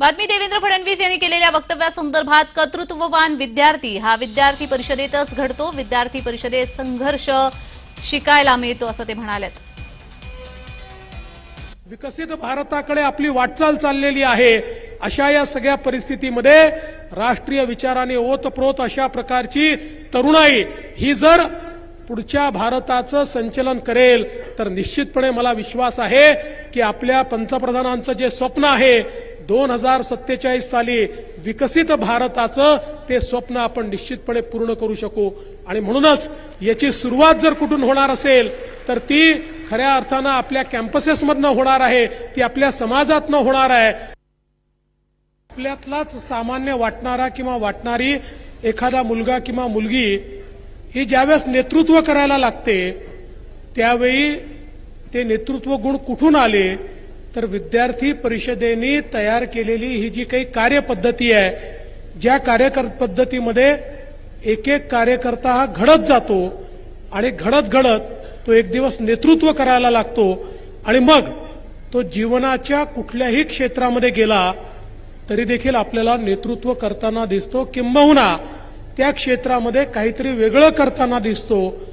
बातमी देवेंद्र फडणवीस यांनी केलेल्या वक्तव्यासंदर्भात कर्तृत्ववान विद्यार्थी हा विद्यार्थी परिषदेतच घडतो. विद्यार्थी परिषदेत संघर्ष शिकायला मिळतो असं ते म्हणाले विकसित भारताकडे आपली वाटचाल चाललेली आहे. अशा या सगळ्या परिस्थितीमध्ये राष्ट्रीय विचाराने ओतप्रोत अशा प्रकारची तरुणाई ही जर पुढच्या भारताचं संचलन करेल तर निश्चितपणे मला विश्वास आहे की आपल्या पंतप्रधानांचं जे स्वप्न आहे दोन हजार सत्तेचाळीस साली विकसित भारताचं ते स्वप्न आपण निश्चितपणे पूर्ण करू शकू. आणि म्हणूनच याची सुरुवात जर कुठून होणार असेल तर ती खऱ्या अर्थानं आपल्या कॅम्पसेसमधनं होणार आहे ती आपल्या समाजातनं होणार आहे. आपल्यातलाच सामान्य वाटणारा किंवा वाटणारी एखादा मुलगा किंवा मुलगी ही ज्यावेळेस नेतृत्व करायला लागते त्यावेळी ते नेतृत्व गुण कुठून आले? तर विद्यार्थी परिषदेने तयार केलेली ही जी काही कार्यपद्धती आहे ज्या कार्यकर पद्धतीमध्ये एक एक कार्यकर्ता हा घडत जातो आणि घडत घडत तो एक दिवस नेतृत्व करायला लागतो आणि मग तो जीवनाच्या कुठल्याही क्षेत्रामध्ये गेला तरी देखील आपल्याला नेतृत्व करताना दिसतो किंबहुना त्या क्षेत्रामध्ये काहीतरी वेगळं करताना दिसतो.